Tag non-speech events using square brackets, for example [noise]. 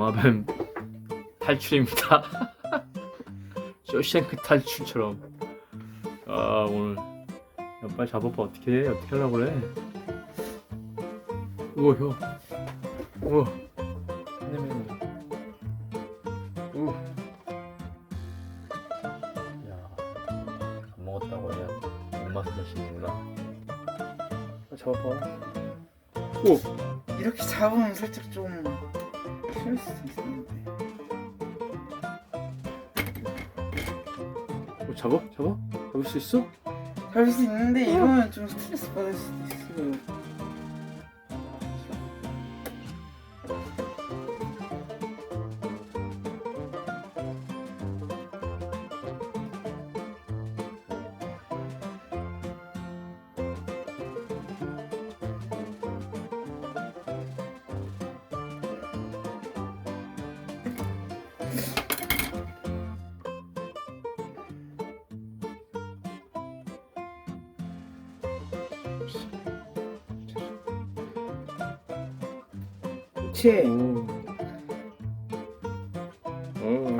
도마뱀 탈출입니다. [laughs] 쇼생크 탈출처럼. 아 오늘 야, 빨리 잡아봐 어떻게 해? 어떻게 하려고 그래? 우와 형. 우와. 핸드맨. 우. 야. 안 먹었다고 그냥 못 맛을 다시는구나. 아, 잡아봐. 오. 이렇게 잡으면 살짝 좀 쉬울 수도 있었는데 어, 잡아? 잡아? 잡을 수 있어? 잡을 수 있는데 이러면 좀 스트레스 받을 수도 있어요 그치? 음. 음.